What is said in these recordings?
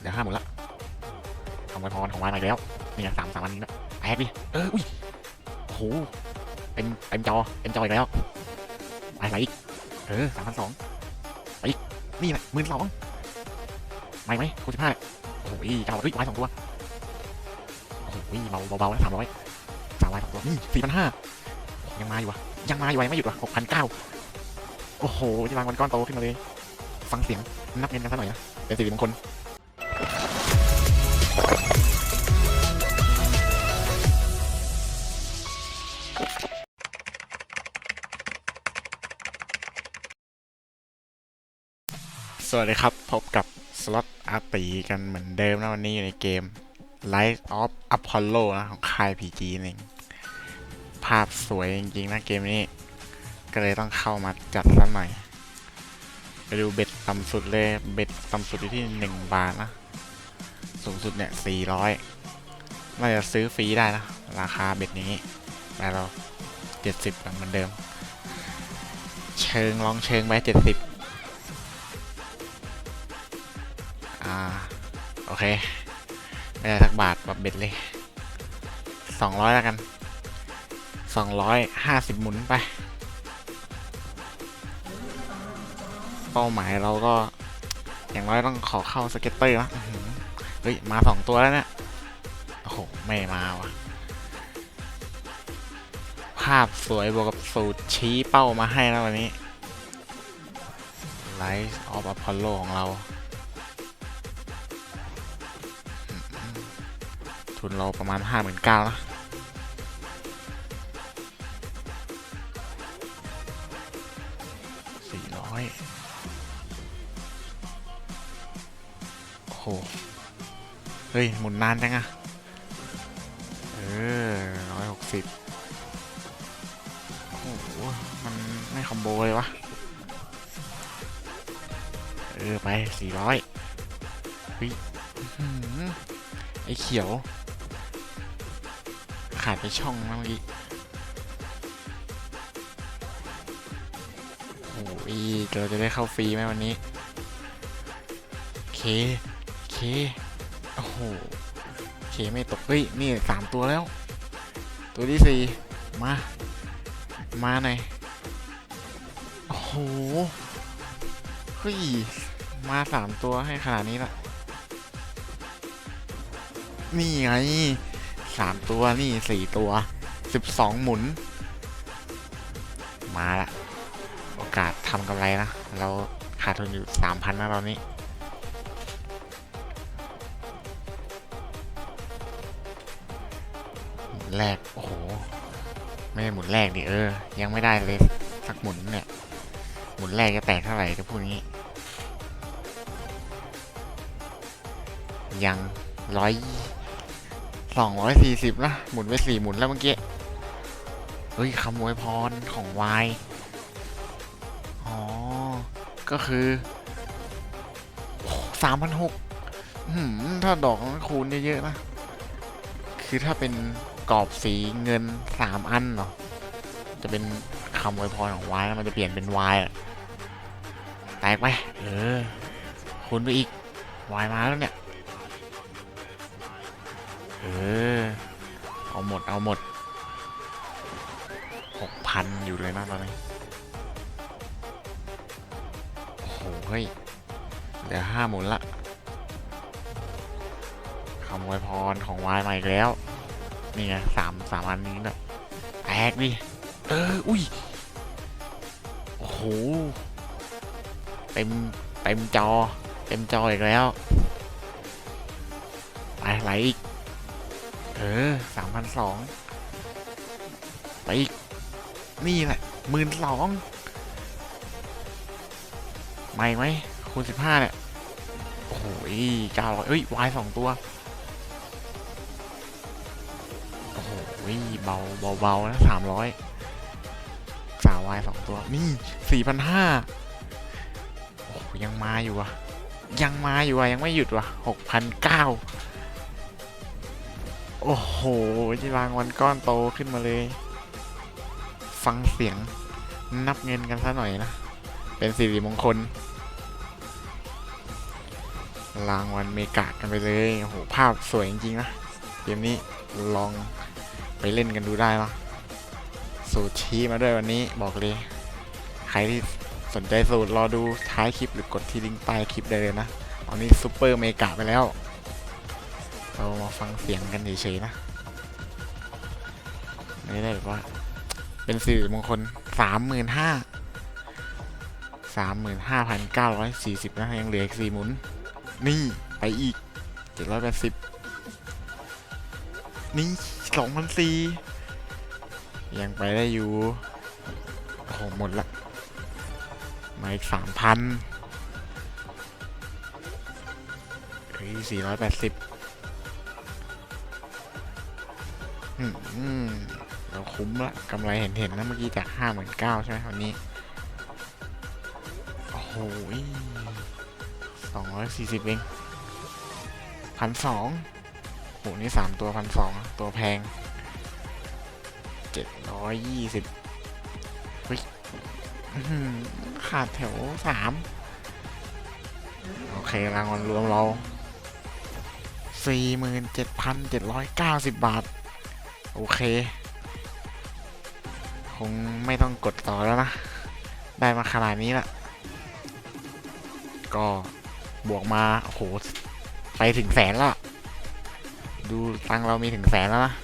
เดี๋ยวห้าหมดละทำไว้พรของว้มาอีกแล้วนี่ไงสามสามอันนี้นะแตกดิเอออุ้ยโอ้โหเต็มเต็มจอเต็มจออีกแล้วไปไหนอีกเออสามพันสองไปอีกนี่แหละหมื่นสองไม่ไหมคูณสิบห้าโอ้โหเก้าเฮ้ยไว้สองตัวโอ้โหเบาเบาๆแล้วสามร้อยสามไว้สองตัวนี่สี่พันห้ายังมาอยู่วะยังมาอยู่วไม่หยุดวะหกพันเก้าโอ้โหที่วางวันก้อนโตขึ้นมาเลย ฟังเสียงนับเงินกันสักหน่อยนะเป็นสิริมงคล สวัสดีครับ พบกับสล็อตอาตีกันเหมือนเดิมนะวันนี้อยู่ในเกม Light of Apollo นะของค่าย PG นั่นเองภาพสวยจริงๆนะเกมนี้ ก็เลยต้องเข้ามาจัดสักหน่อย ไปดูเบ็ด ต่ำสุดเลยเบ็ดต่ำสุดอยู่ที่ 1 บาทนะ สูงสุดเนี่ย400น่าจะซื้อฟรีได้นะ ราคาเบ็ดนี้แต่เรา 70เหมือนเดิม เชิงลองเชิงไป70 อ่า โอเค ไม่ได้สักบาทแบบเบ็ดเลย 200 แล้วกัน 250 หมุนไป เป้าหมายเราก็ อย่างน้อยต้องขอเข้าสเก็ตเตอร์นะอื้อหือเฮ้ย มาสองตัวแล้วเนี่ยโอ้โห ไม่มาวะภาพสวยบวกกับสูตรชี้เป้ามาให้แล้ววันนี้ Light of Apollo ของเรา ทุนเราประมาณห้าหมื่นเก้านะสี่ร้อย ห เฮ้ย หมุนนานจังอะเออร้อยหกสิบโอ้โห มันไม่คอมโบเลยวะ เออ ไปสี่ร้อยเฮ้ยไอ้เขียว ขาดไปช่องนะเมื่อกี้โอ้ยเราจะได้เข้าฟรีไหมวันนี้เค เค โอ้โหเคไม่ตก เฮ้ย นี่สามตัวแล้ว ตัวที่สี่มา มาหน่อยโอ้โห เฮ้ย มาสามตัวให้ขนาดนี้ละนี่ไงสามตัวนี่สี่ตัวสิบสองหมุน มาละ โอกาสทำกำไรนะ เราขาดทุนอยู่สามพันนะตอนนี้ นแรก โอ้โห ไม่ได้หมุนแรกดิเออ ยังไม่ได้เลยสักหมุนเนี่ย หมุนแรกจะแตกเท่าไหร่จะพูดงี้ ยังร้อยสองร้อยสี่สิบนะหมุนไปสี่หมุนแล้วเมื่อกี้ เฮ้ยขโมยพรของวายอ๋อ ก็คือสามพันหกถ้าดอกคูณเยอะๆนะ คือถ้าเป็น กรอบสีเงินสามอันเนาะจะเป็นคำอวยพรของวายแล้วมันจะเปลี่ยนเป็นวายแตกไปเออคูณไปอีกวายมาแล้วเนี่ยเออเอาหมดเอาหมดหกพันอยู่เลยนะตอนนี้โอ้โหเฮ้ยเดี๋ยวห้าหมุนละคำอวยพรของวายมาอีกแล้ว นี่ไงสามสามอันนี้นี่ยแตกดิเอออุ้ยโอ้โหเต็มเต็มจอ เต็มจออีกแล้วไปไหลอีกเออสามพันสองไปอีกนี่แหละหมื่นสองไม่ไหมคูณสิบห้าเนี่ยโอ้โหเก้าร้อยเอ้ยวายสองตัว โอ้โหเบาเบาเบานะสามร้อยสาววายสองตัว นี่สี่พันห้าโอ้ยังมาอยู่อะยังมาอยู่อะยังไม่หยุดวะหกพันเก้าโอ้โหที่รางวัลก้อนโตขึ้นมาเลย ฟังเสียงนับเงินกันซะหน่อยนะ เป็นสิริมงคล รางวัลเมกะกันไปเลย โอ้โห ภาพสวยจริงๆนะ เกมนี้ลอง ไปเล่นกันดูได้นะสูตรชี้มาด้วยวันนี้บอกเลย ใครที่สนใจสูตรรอดูท้ายคลิปหรือกดที่ลิงก์ใต้คลิปได้เลยนะตอนนี้ซูเปอร์เมกะไปแล้ว เรามาฟังเสียงกันเฉยๆนะไม่ได้แบบว่า เป็นสื่อมงคลสามหมื่นห้าสามหมื่นห้าพันเก้าร้อยสี่สิบนะยังเหลืออีกสี่หมุน นี่ไปอีกเจ็ดร้อยแปดสิบ นี่สองพันสี่ยังไปได้อยู่ โอ้โห หมดละ มาอีกสามพันเฮ้ยสี่ร้อยแปดสิบอืมเราคุ้มละกำไรเห็นเห็นนะเมื่อกี้จากห้าหมื่นเก้าใช่ไหมวันนี้ โอ้โหสองร้อยสี่สิบเองพันสอง หนี่สามตัวพันสองตัวแพงเจ็ดร้อยยี่สิบขาดแถวสามโอเค รางวัลรวมเราสี่หมื่นเจ็ดพันเจ็ดร้อยเก้าสิบบาท โอเค คงไม่ต้องกดต่อแล้วนะ ได้มาขนาดนี้ละก็บวกมาโอ้โหไปถึงแสนแล้ว ดูตังเรามีถึงแสนแล้วนะ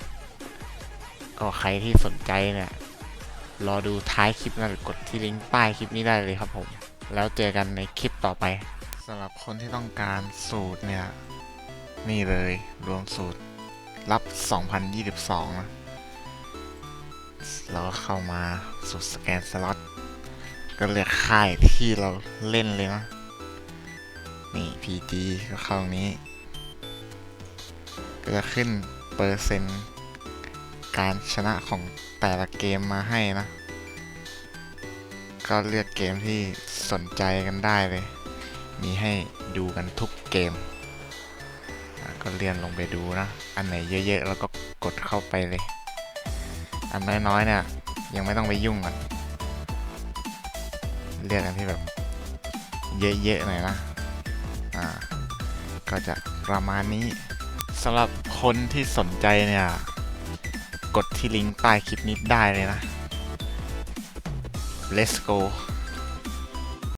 ก็ใครที่สนใจเนี่ยรอดูท้ายคลิปนะหรือกดที่ลิงก์ใต้คลิปนี้ได้เลยครับผม แล้วเจอกันในคลิปต่อไปสำหรับคนที่ต้องการสูตรเนี่ย นี่เลยรวมสูตรรับ 2022 นะ แล้วก็เข้ามาสูตรสแกนสล็อตก็เลือกค่ายที่เราเล่นเลยนะ นี่ PG ก็เข้านี้ ก็จะขึ้นเปอร์เซ็นต์การชนะของแต่ละเกมมาให้นะ ก็เลือกเกมที่สนใจกันได้เลย มีให้ดูกันทุกเกม ก็เลื่อนลงไปดูนะ อันไหนเยอะๆ แล้วก็กดเข้าไปเลย อันน้อยๆ เนี่ย ยังไม่ต้องไปยุ่งก่อนเลือกอันที่แบบ เยอะๆ หน่อยนะ อ่า ก็จะประมาณนี้ สำหรับคนที่สนใจเนี่ย กดที่ลิงก์ใต้คลิปนี้ได้เลยนะ let's go